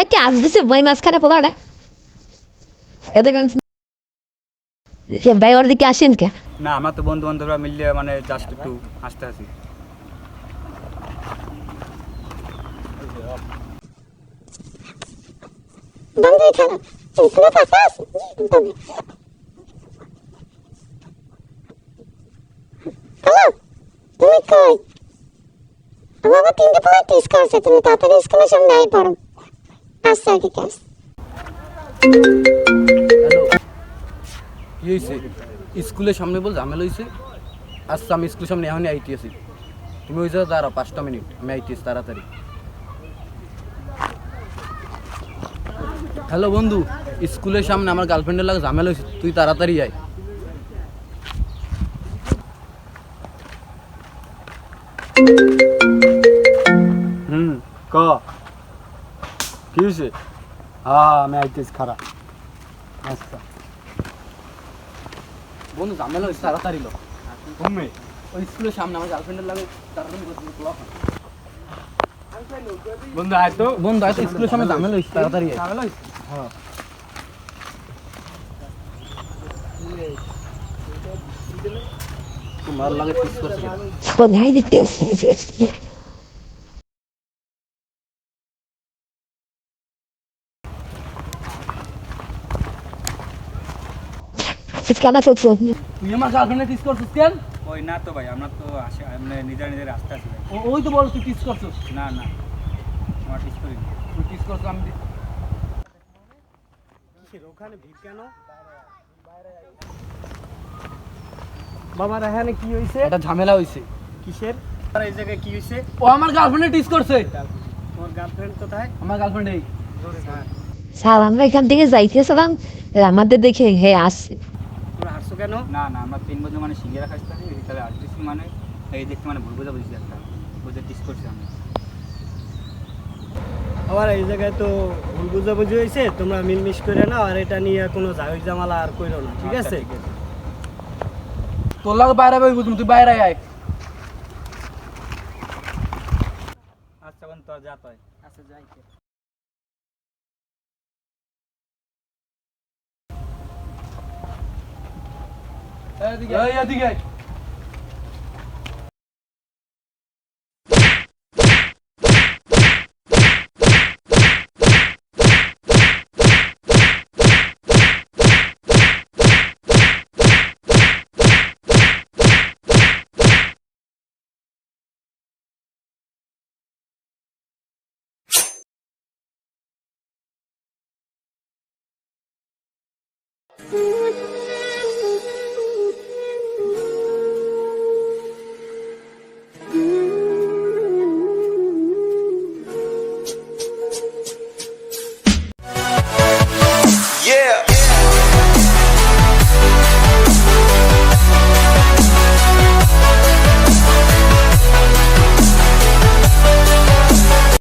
দেখে আসতেছে বই মাঝখানে পোলাটা এদের ভাই ওর দিকে আসেন কে? না আমরা তো বন্ধু বান্ধবরা মিললে মানে জাস্ট একটু হাসতে হাসি। বন্ধু এখানে স্কুলে ফাঁকা আছে তবে হ্যালো তুমি কই? আমার তিনটে পঁয়ত্রিশ করছে তুমি তাড়াতাড়ি স্কুলের সামনে আই পড়ো। স্কুলের সামনে বল ঝামেলা হয়েছে আচ্ছা আমি স্কুলের সামনে এখনই আইটি আছি। তুমি ওই জায়গা দাঁড়াও, পাঁচটা মিনিট। আমি আইটি আছি, তাড়াতাড়ি। হ্যালো বন্ধু। স্কুলের সামনে আমার গার্লফ্রেন্ডের লাগে ঝামেলা হয়েছে তুই তাড়াতাড়ি আয়। হুম কি হয়েছে হ্যাঁ আমি আইতেছি খারাপ আচ্ছা বন্ধু ঝামেলা হয়েছে তাড়াতাড়ি লো। তুমি ওই স্কুলের সামনে আমার গার্লফ্রেন্ডের লাগে তাড়াতাড়ি ব্লক বন্ধু আয় তো। বন্ধু আয় তো স্কুলের সামনে ঝামেলা হয়েছে তাড়াতাড়ি ঝামেলা হয়েছে? তোমার লাগে ফিস করছে? কোথায় দিতে কেন চলছো। তুই আমার গার্লফ্রেন্ডে কিস করছিস কেন? ওই না তো ভাই আমরা তো আসে মানে নিজের নিজের রাস্তা আছি ভাই। ও- ওই তো বল তুই কিস করছিস। না না আমার ঠিক করি তুই কিস করছিস আমি দি- ওখানে ভিড় কেন? বাবার এখানে কি হয়েছে একটা ঝামেলা হয়েছে কিসের? আর এই জায়গায় কি হয়েছে ও আমার গার্লফ্রেন্ডে টিস করছে। তোমার গার্লফ্রেন্ড কোথায়? আমার গার্লফ্রেন্ড এই। স্যার আমরা এখান থেকে যাইতেছিলাম আমাদের দেখে হে আসছে। কেন? না না আমরা তিন বছর মানে সিঙ্গেরা খাইতে থাকি তাহলে আসতেছি মানে এই দেখতে মানে ভুল বোঝা বুঝছি একটা বুঝে টিস করছি আমি আবার এই জায়গায় তো ভুল বুঝাবুঝি হয়েছে তোমরা মিলমিশ করে না আর এটা নিয়ে কোনো ঝামেলা জামালা আর কইরো না ঠিক আচ্ছা, আছে? তোর লাগে বাইরে যাবে বুঝুন তুই বাইরে আয়। আচ্ছা বন্ধু তোর যা তাই আচ্ছা যাই। এই এদিকে আয়। Thank